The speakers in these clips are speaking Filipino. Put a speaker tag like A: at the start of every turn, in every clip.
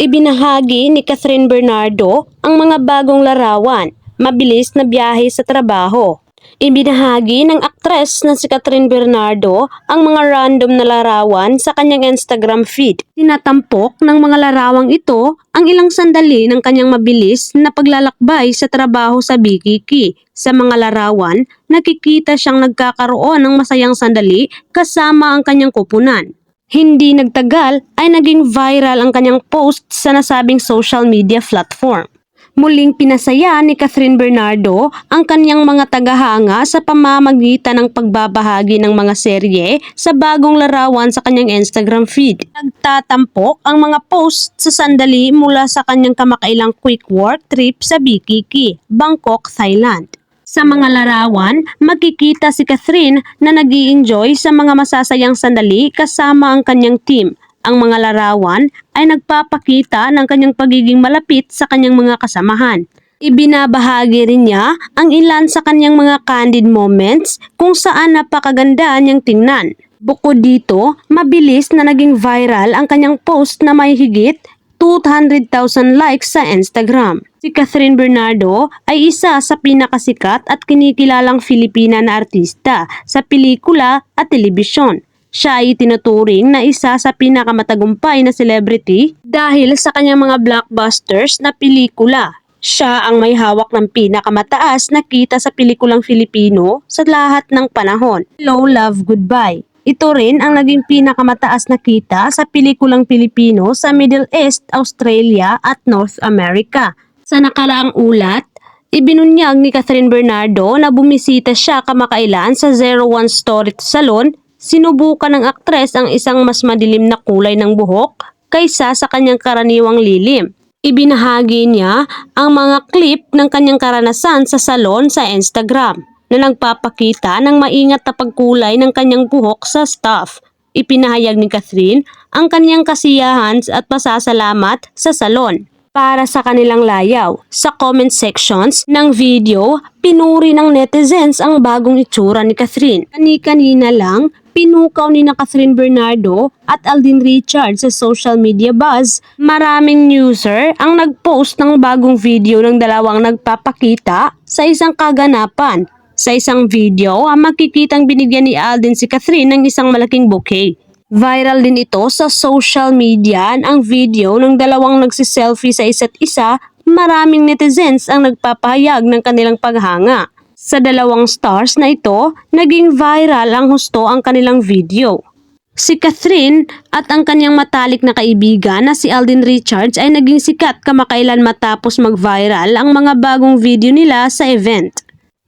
A: Ibinahagi ni Catherine Bernardo ang mga bagong larawan, mabilis na biyahe sa trabaho. Ibinahagi ng aktres na si Catherine Bernardo ang mga random na larawan sa kanyang Instagram feed. Tinatampok ng mga larawang ito ang ilang sandali ng kanyang mabilis na paglalakbay sa trabaho sa Bikiki. Sa mga larawan, nakikita siyang nagkakaroon ng masayang sandali kasama ang kanyang kupunan. Hindi nagtagal ay naging viral ang kanyang post sa nasabing social media platform. Muling pinasaya ni Catherine Bernardo ang kanyang mga tagahanga sa pamamagitan ng pagbabahagi ng mga serye sa bagong larawan sa kanyang Instagram feed. Nagtatampok ang mga post sa sandali mula sa kanyang kamakailang quick work trip sa Bikiki, Bangkok, Thailand. Sa mga larawan, makikita si Catherine na nag enjoy sa mga masasayang sandali kasama ang kanyang team. Ang mga larawan ay nagpapakita ng kanyang pagiging malapit sa kanyang mga kasamahan. Ibinabahagi rin niya ang ilan sa kanyang mga candid moments kung saan napakaganda niyang tingnan. Bukod dito, mabilis na naging viral ang kanyang post na may higit 200,000 likes sa Instagram. Si Catherine Bernardo ay isa sa pinakasikat at kinikilalang Filipina na artista sa pelikula at telebisyon. Siya ay tinuturing na isa sa pinakamatagumpay na celebrity dahil sa kanyang mga blockbusters na pelikula. Siya ang may hawak ng pinakamataas na kita sa pelikulang Filipino sa lahat ng panahon. Hello, Love, Goodbye. Ito rin ang naging pinakamataas na kita sa pelikulang Pilipino sa Middle East, Australia at North America. Sa nakaraang ulat, ibinunyag ni Catherine Bernardo na bumisita siya kamakailan sa 01 Story Salon. Sinubukan ng aktres ang isang mas madilim na kulay ng buhok kaysa sa kanyang karaniwang lilim. Ibinahagi niya ang mga clip ng kanyang karanasan sa salon sa Instagram na nagpapakita ng maingat na pagkulay ng kanyang buhok sa staff. Ipinahayag ni Catherine ang kanyang kasiyahan at pasasalamat sa salon para sa kanilang layaw. Sa comment sections ng video, pinuri ng netizens ang bagong itsura ni Catherine. Kani-kanina lang, pinukaw ni na Catherine Bernardo at Aldin Richards sa social media buzz. Maraming user ang nagpost ng bagong video ng dalawang nagpapakita sa isang kaganapan. Sa isang video, ang makikitang binigyan ni Alden si Catherine ng isang malaking bouquet. Viral din ito sa social media ang video ng dalawang nagsiselfie sa isa't isa, maraming netizens ang nagpapahayag ng kanilang paghanga. Sa dalawang stars na ito, naging viral ang husto ang kanilang video. Si Catherine at ang kanyang matalik na kaibigan na si Alden Richards ay naging sikat kamakailan matapos mag-viral ang mga bagong video nila sa event.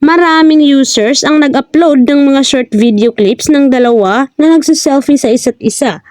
A: Maraming users ang nag-upload ng mga short video clips ng dalawa na nagsiselfie sa isa't isa